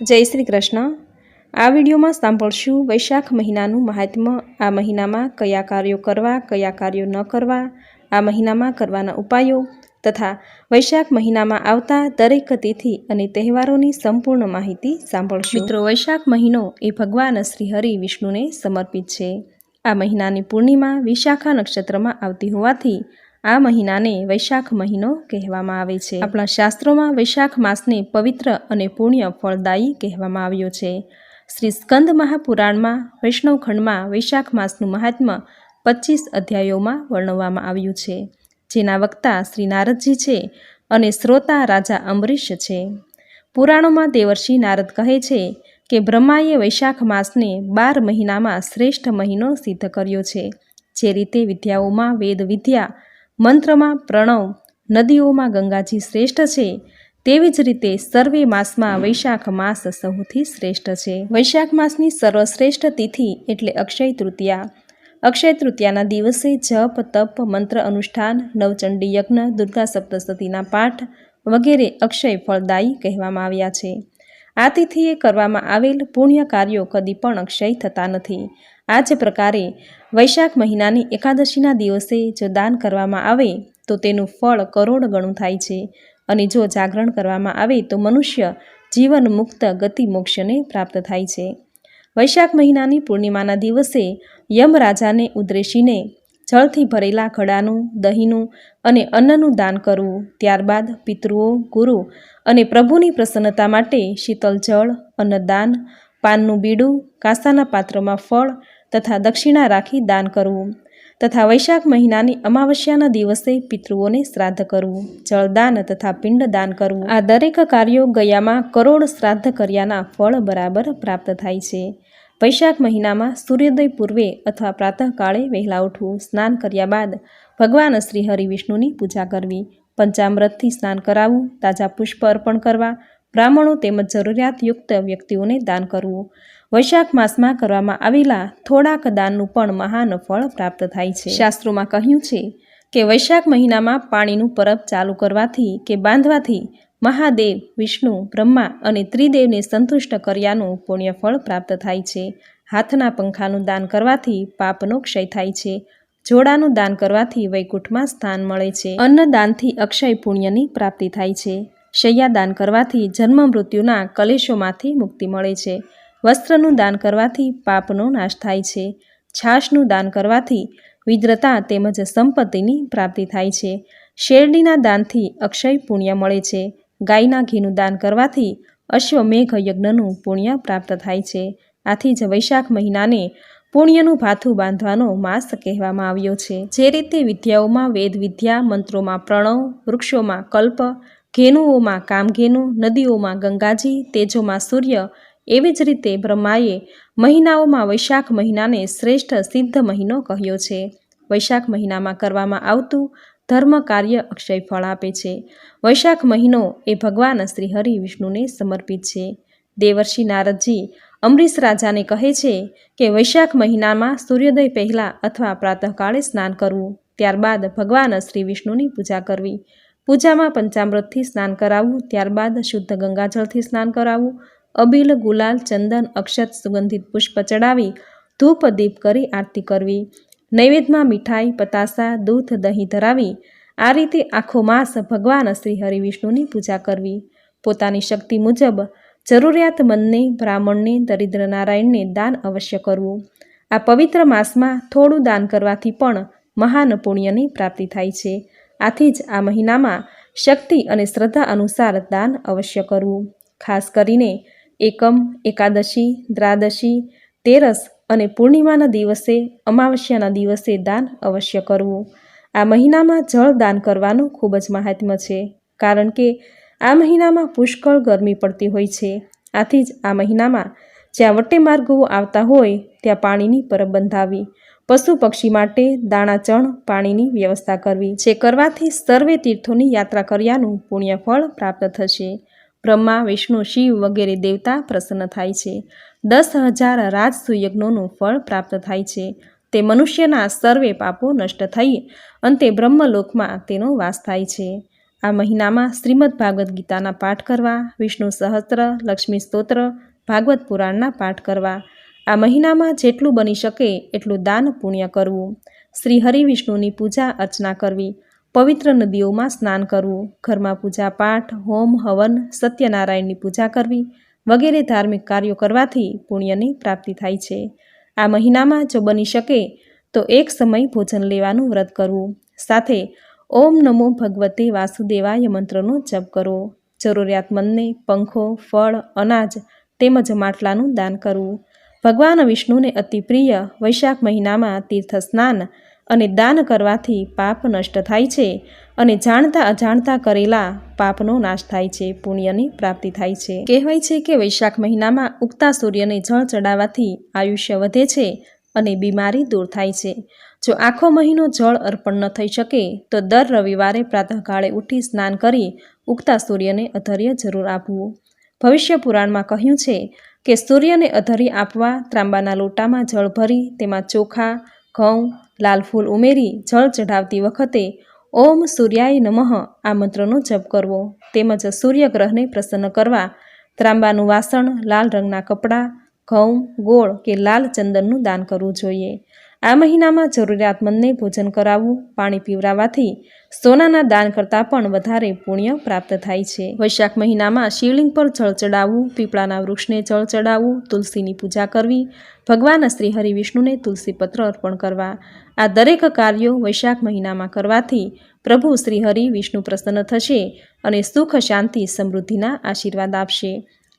જય શ્રી કૃષ્ણ. આ વિડીયોમાં સાંભળશું વૈશાખ મહિનાનું મહાત્મ્ય આ મહિનામાં કયા કાર્યો કરવા, કયા કાર્યો ન કરવા, આ મહિનામાં કરવાના ઉપાયો તથા વૈશાખ મહિનામાં આવતા દરેક તિથિ અને તહેવારોની સંપૂર્ણ માહિતી સાંભળશું. મિત્રો, વૈશાખ મહિનો એ ભગવાન શ્રી હરિ વિષ્ણુને સમર્પિત છે. આ મહિનાની પૂર્ણિમા વિશાખા નક્ષત્રમાં આવતી હોવાથી આ મહિનાને વૈશાખ મહિનો કહેવામાં આવે છે. આપણા શાસ્ત્રોમાં વૈશાખ માસને પવિત્ર અને પુણ્ય ફળદાયી કહેવામાં આવ્યો છે. શ્રી સ્કંદ મહાપુરાણમાં વૈષ્ણવખંડમાં વૈશાખ માસનું મહાત્મ્ય પચીસ અધ્યાયોમાં વર્ણવવામાં આવ્યું છે. જેના વક્તા શ્રી નારદજી છે અને શ્રોતા રાજા અંબરીશ છે. પુરાણોમાં દેવર્ષિ નારદ કહે છે કે બ્રહ્માએ વૈશાખ માસને બાર મહિનામાં શ્રેષ્ઠ મહિનો સિદ્ધ કર્યો છે. જે રીતે વિદ્યાઓમાં વેદ વિદ્યા મંત્રમાં પ્રણવ, નદીઓમાં ગંગાજી શ્રેષ્ઠ છે. તેવી જ રીતે સર્વે માસમાં વૈશાખ માસ સૌથી શ્રેષ્ઠ છે. વૈશાખ માસની સર્વશ્રેષ્ઠ તિથિ એટલે અક્ષય તૃતીયા. અક્ષય તૃતીયાના દિવસે જપ, તપ, મંત્ર અનુષ્ઠાન, નવચંડી યજ્ઞ, દુર્ગા સપ્તશતીના પાઠ વગેરે અક્ષય ફળદાયી કહેવામાં આવ્યા છે. આ તિથિએ કરવામાં આવેલ પુણ્ય કાર્યો કદી પણ અક્ષય થતા નથી. આ જ પ્રકારે વૈશાખ મહિનાની એકાદશીના દિવસે જો દાન કરવામાં આવે, તો તેનું ફળ કરોડ ગણું થાય છે. અને જો જાગરણ કરવામાં આવે, તો મનુષ્ય જીવન મુક્ત ગતિ મોક્ષને પ્રાપ્ત થાય છે. વૈશાખ મહિનાની પૂર્ણિમાના દિવસે યમરાજાને ઉદ્દેશીને જળથી ભરેલા ઘડાનું, દહીંનું અને અન્નનું દાન કરવું. ત્યારબાદ પિતૃઓ, ગુરુ અને પ્રભુની પ્રસન્નતા માટે શીતલ જળ, અન્નદાન, પાનનું બીડું, કાંસાના પાત્રમાં ફળ તથા દક્ષિણા રાખી દાન કરવું તથા વૈશાખ મહિનાની અમાવસ્યાના દિવસે પિતૃઓને શ્રાદ્ધ કરવું, જળદાન તથા પિંડદાન કરવું. આ દરેક કાર્યો ગયામાં કરોડ શ્રાદ્ધ કર્યાના ફળ બરાબર પ્રાપ્ત થાય છે. વૈશાખ મહિનામાં સૂર્યોદય પૂર્વે અથવા પ્રાતઃકાળે વહેલા ઉઠવું, સ્નાન કર્યા બાદ ભગવાન શ્રી હરિવિષ્ણુની પૂજા કરવી, પંચામૃતથી સ્નાન કરાવવું, તાજા પુષ્પ અર્પણ કરવા, બ્રાહ્મણો તેમજ જરૂરિયાતયુક્ત વ્યક્તિઓને દાન કરવું. વૈશાખ માસમાં કરવામાં આવેલા થોડાક દાનનું પણ મહાન ફળ પ્રાપ્ત થાય છે. શાસ્ત્રોમાં કહ્યું છે કે વૈશાખ મહિનામાં પાણીનું પરબ ચાલુ કરવાથી કે બાંધવાથી મહાદેવ, વિષ્ણુ, બ્રહ્મા અને ત્રિદેવને સંતુષ્ટ કર્યાનું પુણ્યફળ પ્રાપ્ત થાય છે. હાથના પંખાનું દાન કરવાથી પાપનો ક્ષય થાય છે. જોડાનું દાન કરવાથી વૈકુંઠમાં સ્થાન મળે છે. અન્નદાનથી અક્ષય પુણ્યની પ્રાપ્તિ થાય છે. શૈયા દાન કરવાથી જન્મ મૃત્યુના કલેશોમાંથી મુક્તિ મળે છે. વસ્ત્રનું દાન કરવાથી પાપનો નાશ થાય છે. છાશનું દાન કરવાથી વિદ્રતા તેમજ સંપત્તિની પ્રાપ્તિ થાય છે. શેરડીના દાનથી અક્ષય પુણ્ય મળે છે. ગાયના ઘીનું દાન કરવાથી અશ્વમેઘ યજ્ઞનું પુણ્ય પ્રાપ્ત થાય છે. આથી જ વૈશાખ મહિનાને પુણ્યનું ભાથું બાંધવાનો માસ કહેવામાં આવ્યો છે. જે રીતે વિદ્યાઓમાં વેદ, વિદ્યા, મંત્રોમાં પ્રણવ, વૃક્ષોમાં કલ્પ, ઘેનુઓમાં કામઘેનુ, નદીઓમાં ગંગાજી, તેજોમાં સૂર્ય, એવી જ રીતે બ્રહ્માએ મહિનાઓમાં વૈશાખ મહિનાને શ્રેષ્ઠ સિદ્ધ મહિનો કહ્યો છે. વૈશાખ મહિનામાં કરવામાં આવતું ધર્મ કાર્ય અક્ષય ફળ આપે છે. વૈશાખ મહિનો એ ભગવાન શ્રી હરિ વિષ્ણુને સમર્પિત છે. દેવર્ષિ નારદજી અમરીશ રાજાને કહે છે કે વૈશાખ મહિનામાં સૂર્યોદય પહેલાં અથવા પ્રાતઃકાળે સ્નાન કરવું. ત્યારબાદ ભગવાન શ્રી વિષ્ણુની પૂજા કરવી. પૂજામાં પંચામૃતથી સ્નાન કરાવવું. ત્યારબાદ શુદ્ધ ગંગાજળથી સ્નાન કરાવવું. અબીલ, ગુલાલ, ચંદન, અક્ષત સુગંધિત પુષ્પ ચડાવી ધૂપ દીપ કરી આરતી કરવી. નૈવેદ્યમાં મીઠાઈ, પતાસા, દૂધ, દહીં ધરાવી, આ રીતે આખો માસ ભગવાન શ્રી હરિવિષ્ણુની પૂજા કરવી. પોતાની શક્તિ મુજબ જરૂરિયાતમંદને બ્રાહ્મણને, દરિદ્ર નારાયણને દાન અવશ્ય કરવું. આ પવિત્ર માસમાં થોડું દાન કરવાથી પણ મહાન પુણ્યની પ્રાપ્તિ થાય છે. આથી જ આ મહિનામાં શક્તિ અને શ્રદ્ધા અનુસાર દાન અવશ્ય કરવું. ખાસ કરીને એકમ, એકાદશી, દ્રાદશી, તેરસ અને પૂર્ણિમાના દિવસે, અમાવસ્યાના દિવસે દાન અવશ્ય કરવું. આ મહિનામાં જળ દાન કરવાનું ખૂબ જ મહાત્મ્ય છે, કારણ કે આ મહિનામાં પુષ્કળ ગરમી પડતી હોય છે. આથી જ આ મહિનામાં જ્યાં વટે માર્ગો આવતા હોય, ત્યાં પાણીની પરબ બંધાવી, પશુ પક્ષી માટે દાણાચણ પાણીની વ્યવસ્થા કરવી, જે કરવાથી સર્વે તીર્થોની યાત્રા કર્યાનું પુણ્યફળ પ્રાપ્ત થશે. બ્રહ્મા, વિષ્ણુ, શિવ વગેરે દેવતા પ્રસન્ન થાય છે. દસ હજાર રાજસુયજ્ઞોનું ફળ પ્રાપ્ત થાય છે. તે મનુષ્યના સર્વે પાપો નષ્ટ થઈ, અંતે બ્રહ્મલોકમાં તેનો વાસ થાય છે. આ મહિનામાં શ્રીમદ ભાગવદ્ ગીતાના પાઠ કરવા, વિષ્ણુ સહસ્ત્ર, લક્ષ્મી સ્તોત્ર, ભાગવત પુરાણના પાઠ કરવા. આ મહિનામાં જેટલું બની શકે એટલું દાન પુણ્ય કરવું. શ્રી હરિ વિષ્ણુની પૂજા અર્ચના કરવી. પવિત્ર નદીઓમાં સ્નાન કરવું. ઘરમાં પૂજા પાઠ હોમ હવન, સત્યનારાયણની પૂજા કરવી. વગેરે ધાર્મિક કાર્યો કરવાથી પુણ્યની પ્રાપ્તિ થાય છે. આ મહિનામાં જો બની શકે, તો એક સમય ભોજન લેવાનું વ્રત કરવું. સાથે ઓમ નમો ભગવતે વાસુદેવાય મંત્રનો જપ કરવો જરૂરિયાતમંદને પંખો, ફળ, અનાજ તેમજ માટલાનું દાન કરવું. ભગવાન વિષ્ણુને અતિ પ્રિય વૈશાખ મહિનામાં તીર્થ સ્નાન અને દાન કરવાથી પાપ નષ્ટ થાય છે અને જાણતા અજાણતા કરેલા પાપનો નાશ થાય છે, પુણ્યની પ્રાપ્તિ થાય છે. કહેવાય છે કે વૈશાખ મહિનામાં ઉગતા સૂર્યને જળ ચડાવવાથી આયુષ્ય વધે છે અને બીમારી દૂર થાય છે. જો આખો મહિનો જળ અર્પણ ન થઈ શકે, તો દર રવિવારે પ્રાતઃકાળે ઉઠી સ્નાન કરી ઉગતા સૂર્યને અધર્ય જરૂર આપવું. ભવિષ્ય પુરાણમાં કહ્યું છે કે સૂર્યને અધર્ય આપવા ત્રાંબાના લોટામાં જળ ભરી, તેમાં ચોખા, ઘઉં લાલ ફૂલ ઉમેરી જળ ચઢાવતી વખતે, ઓમ સૂર્યાય નમઃ આ મંત્રનો જપ કરવો. તેમજ સૂર્યગ્રહને પ્રસન્ન કરવા, ત્રાંબાનું વાસણ લાલ રંગના કપડાં, ઘઉં, ગોળ કે લાલ ચંદનનું દાન કરવું જોઈએ. આ મહિનામાં જરૂરિયાતમંદને ભોજન કરાવવું, પાણી પીવડાવવાથી સોનાના દાન કરતાં પણ વધારે પુણ્ય પ્રાપ્ત થાય છે. વૈશાખ મહિનામાં શિવલિંગ પર જળ ચડાવવું, પીપળાના વૃક્ષને જળ ચડાવવું, તુલસીની પૂજા કરવી, ભગવાન શ્રી હરિવિષ્ણુને તુલસી પત્ર અર્પણ કરવા. આ દરેક કાર્યો વૈશાખ મહિનામાં કરવાથી પ્રભુ શ્રી હરિ વિષ્ણુ પ્રસન્ન થશે અને સુખ, શાંતિ, સમૃદ્ધિના આશીર્વાદ આપશે.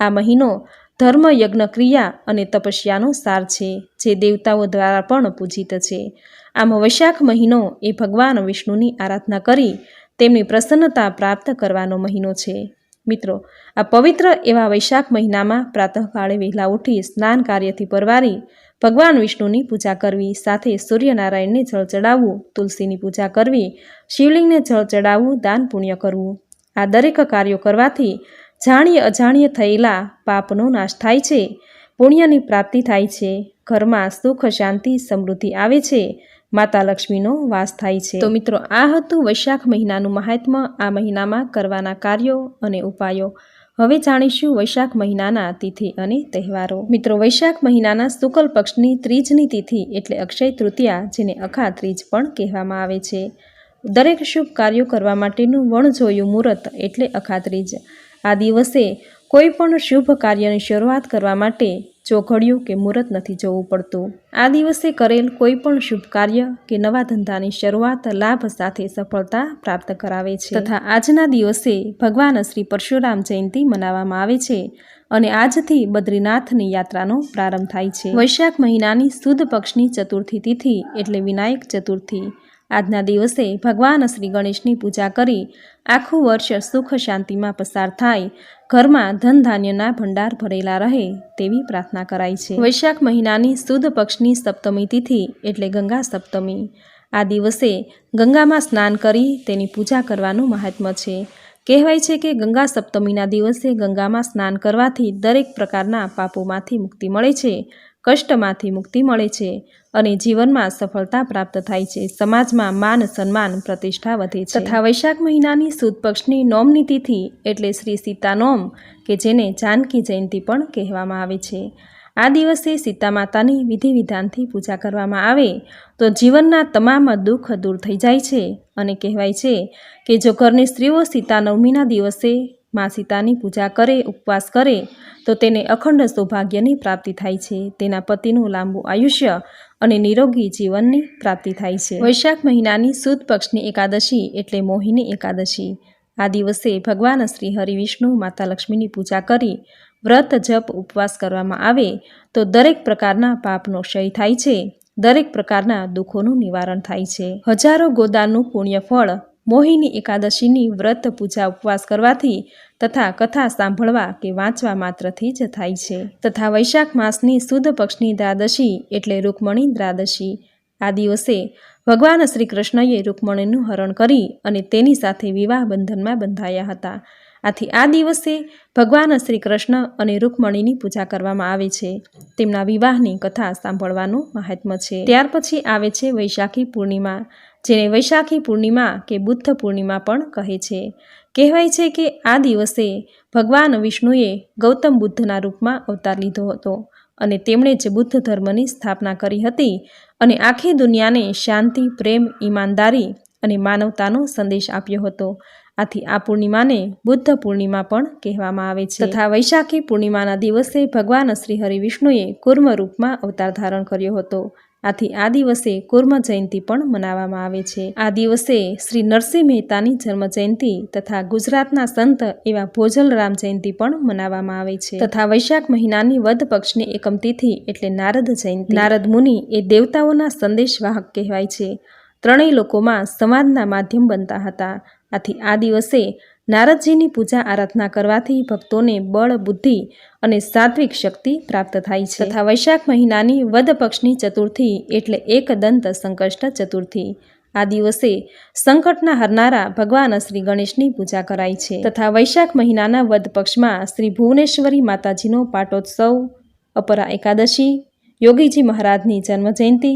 આ મહિનો ધર્મ યજ્ઞ ક્રિયા અને તપસ્યાનો સાર છે, જે દેવતાઓ દ્વારા પણ પૂજિત છે. આમ વૈશાખ મહિનો એ ભગવાન વિષ્ણુની આરાધના કરી તેમની પ્રસન્નતા પ્રાપ્ત કરવાનો મહિનો છે. મિત્રો, આ પવિત્ર એવા વૈશાખ મહિનામાં પ્રાતઃકાળે વહેલા ઉઠી સ્નાન કાર્યથી પરવારી ભગવાન વિષ્ણુની પૂજા કરવી, સાથે સૂર્યનારાયણને જળ ચડાવવું, તુલસીની પૂજા કરવી, શિવલિંગને જળ ચડાવવું, દાન પુણ્ય કરવું. આ દરેક કાર્યો કરવાથી જાણીએ અજાણીએ થયેલા પાપનો નાશ થાય છે. પુણ્યની પ્રાપ્તિ થાય છે. ઘરમાં સુખ, શાંતિ, સમૃદ્ધિ આવે છે. માતા લક્ષ્મીનો વાસ થાય છે. તો મિત્રો, આ હતું વૈશાખ મહિનાનું મહાત્મ્ય. આ મહિનામાં કરવાના કાર્યો અને ઉપાયો. હવે જાણીશું વૈશાખ મહિનાના તિથિ અને તહેવારો. મિત્રો, વૈશાખ મહિનાના શુક્લ પક્ષની ત્રીજની તિથિ એટલે અક્ષય તૃતીયા, જેને અખા ત્રીજ પણ કહેવામાં આવે છે. દરેક શુભ કાર્યો કરવા માટેનું વણજોયું મુહૂર્ત એટલે અખાત્રીજ. આ દિવસે કોઈ પણ શુભ કાર્યની શરૂઆત કરવા માટે ચોઘડિયું કે મુહૂર્ત નથી જવું પડતું. આ દિવસે કરેલ કોઈ પણ શુભ કાર્ય કે નવા ધંધાની શરૂઆત લાભ સાથે સફળતા પ્રાપ્ત કરાવે છે. તથા આજના દિવસે ભગવાન શ્રી પરશુરામ જયંતિ મનાવવામાં આવે છે અને આજથી બદ્રીનાથની યાત્રાનો પ્રારંભ થાય છે. વૈશાખ મહિનાની સુદ પક્ષની ચતુર્થી તિથિ એટલે વિનાયક ચતુર્થી. આજના દિવસે ભગવાન શ્રી ગણેશની પૂજા કરી આખું વર્ષ સુખ શાંતિમાં પસાર થાય, ઘરમાં ધન ધાન્યના ભંડાર ભરેલા રહે તેવી પ્રાર્થના કરાય છે. વૈશાખ મહિનાની સુદ પક્ષની સપ્તમી તિથિ એટલે ગંગા સપ્તમી. આ દિવસે ગંગામાં સ્નાન કરી તેની પૂજા કરવાનું મહાત્મ્ય છે. કહેવાય છે કે ગંગા સપ્તમીના દિવસે ગંગામાં સ્નાન કરવાથી દરેક પ્રકારના પાપોમાંથી મુક્તિ મળે છે, કષ્ટમાંથી મુક્તિ મળે છે અને જીવનમાં સફળતા પ્રાપ્ત થાય છે. સમાજમાં માન, સન્માન, પ્રતિષ્ઠા વધે છે. તથા વૈશાખ મહિનાની સુદ પક્ષની નોમની તિથિ એટલે શ્રી સીતા નોમ કે જેને જાનકી જયંતિ પણ કહેવામાં આવે છે. આ દિવસે સીતા માતાની વિધિ વિધાનથી પૂજા કરવામાં આવે તો જીવનના તમામ દુઃખ દૂર થઈ જાય છે અને કહેવાય છે કે જો ઘરની સ્ત્રીઓ સીતા નવમીના દિવસે મા સીતાની પૂજા કરે, ઉપવાસ કરે, તો તેને અખંડ સૌભાગ્યની પ્રાપ્તિ થાય છે. તેના પતિનું લાંબુ આયુષ્ય અને નિરોગી જીવનની પ્રાપ્તિ થાય છે. વૈશાખ મહિનાની સુદ પક્ષની એકાદશી એટલે મોહિની એકાદશી. આ દિવસે ભગવાન શ્રી હરિવિષ્ણુ માતા લક્ષ્મીની પૂજા કરી વ્રત, જપ, ઉપવાસ કરવામાં આવે તો દરેક પ્રકારના પાપનો ક્ષય થાય છે. દરેક પ્રકારના દુઃખોનું નિવારણ થાય છે. હજારો ગોદાનનું પુણ્ય ફળ મોહિની એકાદશીની વ્રત પૂજા ઉપવાસ કરવાથી તથા કથા સાંભળવા કે વાંચવા માત્રથી જ થાય છે. તથા વૈશાખ માસની સુદ પક્ષની દ્વાદશી એટલે રૂકમણી દ્વાદશી આ દિવસે ભગવાન શ્રી કૃષ્ણએ રૂકમણીનું હરણ કરી અને તેની સાથે વિવાહ બંધનમાં બંધાયા હતા. આથી આ દિવસે ભગવાન શ્રી કૃષ્ણ અને રૂકમણીની પૂજા કરવામાં આવે છે. તેમના વિવાહની કથા સાંભળવાનું મહાત્મ્ય છે. ત્યાર પછી આવે છે વૈશાખી પૂર્ણિમા. જેને વૈશાખી પૂર્ણિમા કે બુદ્ધ પૂર્ણિમા પણ કહે છે. કહેવાય છે કે આ દિવસે ભગવાન વિષ્ણુએ ગૌતમ બુદ્ધના રૂપમાં અવતાર લીધો હતો અને તેમણે જ બુદ્ધ ધર્મની સ્થાપના કરી હતી અને આખી દુનિયાને શાંતિ, પ્રેમ, ઈમાનદારી અને માનવતાનો સંદેશ આપ્યો હતો. આથી આ પૂર્ણિમાને બુદ્ધ પૂર્ણિમા પણ કહેવામાં આવે છે. તથા વૈશાખી પૂર્ણિમાના દિવસે ભગવાન શ્રી હરિ વિષ્ણુએ કુર્મ રૂપમાં અવતાર ધારણ કર્યો હતો. આથી આ દિવસે કુર્મ જયંતિ પણ મનાવવામાં આવે છે. આ દિવસે શ્રી નરસિંહ મહેતાની જન્મ જયંતિ તથા ગુજરાતના સંત એવા ભોજલરામ જયંતિ પણ મનાવવામાં આવે છે. તથા વૈશાખ મહિનાની વધ પક્ષની એકમ તિથિ એટલે નારદ જયંતિ. નારદ મુનિ એ દેવતાઓના સંદેશવાહક કહેવાય છે. ત્રણેય લોકોમાં સંવાદના માધ્યમ બનતા હતા. આથી આ દિવસે નારદજીની પૂજા આરાધના કરવાથી ભક્તોને બળ, બુદ્ધિ અને સાત્વિક શક્તિ પ્રાપ્ત થાય છે. તથા વૈશાખ મહિનાની વદ પક્ષની ચતુર્થી એટલે એકદંત સંકષ્ટ ચતુર્થી. આ દિવસે સંકટના હરનારા ભગવાન શ્રી ગણેશની પૂજા કરાય છે. તથા વૈશાખ મહિનાના વદ પક્ષમાં શ્રી ભુવનેશ્વરી માતાજીનો પાટોત્સવ, અપરા એકાદશી, યોગીજી મહારાજની જન્મજયંતિ,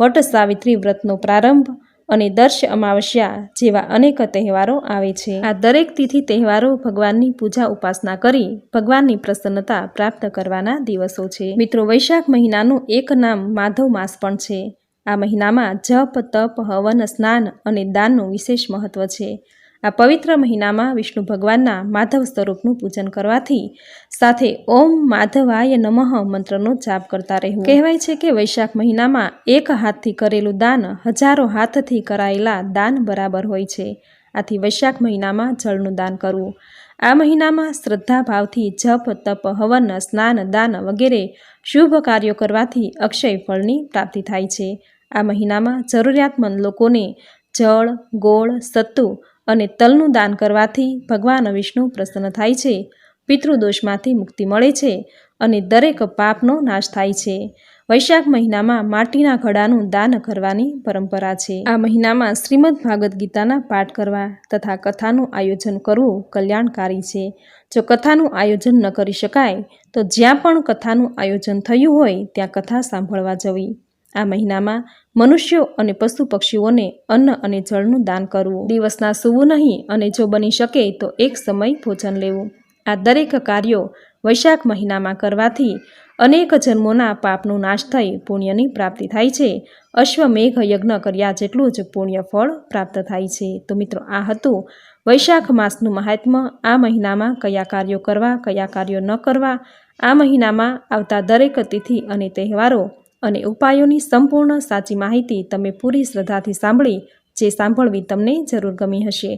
વટ સાવિત્રી વ્રતનો પ્રારંભ અને દર્શ અમાવસ્યા જેવા અનેક તહેવારો આવે છે. આ દરેક તિથિ તહેવારો ભગવાનની પૂજા ઉપાસના કરી ભગવાનની પ્રસન્નતા પ્રાપ્ત કરવાના દિવસો છે. મિત્રો, વૈશાખ મહિનાનું એક નામ માધવ માસ પણ છે. આ મહિનામાં જપ, તપ, હવન, સ્નાન અને દાનનું વિશેષ મહત્વ છે. આ પવિત્ર મહિનામાં વિષ્ણુ ભગવાનના માધવ સ્વરૂપનું પૂજન કરવાથી સાથે ઓમ માધવાય નમઃ મંત્રનો જાપ કરતા રહેવું. કહેવાય છે કે વૈશાખ મહિનામાં એક હાથથી કરેલું દાન હજારો હાથથી કરાયેલા દાન બરાબર હોય છે. આથી વૈશાખ મહિનામાં જળનું દાન કરવું. આ મહિનામાં શ્રદ્ધા ભાવથી જપ, તપ, હવન, સ્નાન, દાન વગેરે શુભ કાર્યો કરવાથી અક્ષય ફળની પ્રાપ્તિ થાય છે. આ મહિનામાં જરૂરિયાતમંદ લોકોને જળ, ગોળ, સત્તુ અને તલનું દાન કરવાથી ભગવાન વિષ્ણુ પ્રસન્ન થાય છે, પિતૃદોષમાંથી મુક્તિ મળે છે અને દરેક પાપનો નાશ થાય છે. વૈશાખ મહિનામાં માટીના ઘડાનું દાન કરવાની પરંપરા છે. આ મહિનામાં શ્રીમદ ભાગવદ્ ગીતાના પાઠ કરવા તથા કથાનું આયોજન કરવું કલ્યાણકારી છે. જો કથાનું આયોજન ન કરી શકાય, તો જ્યાં પણ કથાનું આયોજન થયું હોય, ત્યાં કથા સાંભળવા જવી. આ મહિનામાં મનુષ્યો અને પશુ પક્ષીઓને અન્ન અને જળનું દાન કરવું. દિવસના સૂવું નહીં અને જો બની શકે તો એક સમય ભોજન લેવું. આ દરેક કાર્યો વૈશાખ મહિનામાં કરવાથી અનેક જન્મોના પાપનો નાશ થઈ પુણ્યની પ્રાપ્તિ થાય છે. અશ્વમેઘ યજ્ઞ કર્યા જેટલું જ પુણ્ય ફળ પ્રાપ્ત થાય છે. તો મિત્રો, આ હતું વૈશાખ માસનું મહાત્મ્ય. આ મહિનામાં કયા કાર્યો કરવા, કયા કાર્યો ન કરવા, આ મહિનામાં આવતા દરેક તિથિ અને તહેવારો અને ઉપાયોની સંપૂર્ણ સાચી માહિતી તમે પૂરી શ્રદ્ધાથી સાંભળી, જે સાંભળવી તમને જરૂર ગમી હશે.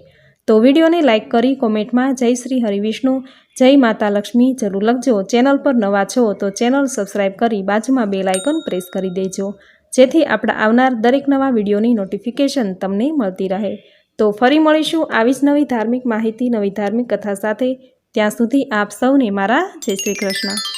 તો વિડીયોને લાઇક કરી કોમેન્ટમાં જય શ્રી હરિવિષ્ણુ જય માતા લક્ષ્મી જરૂર લખજો. ચેનલ પર નવા છો તો ચેનલ સબસ્ક્રાઇબ કરી બાજુમાં બે લાઇકન પ્રેસ કરી દેજો. જેથી આપણા આવનાર દરેક નવા વિડીયોની નોટિફિકેશન તમને મળતી રહે. તો ફરી મળીશું આવી જ નવી ધાર્મિક માહિતી, નવી ધાર્મિક કથા સાથે. ત્યાં સુધી આપ સૌને મારા જય શ્રી કૃષ્ણ.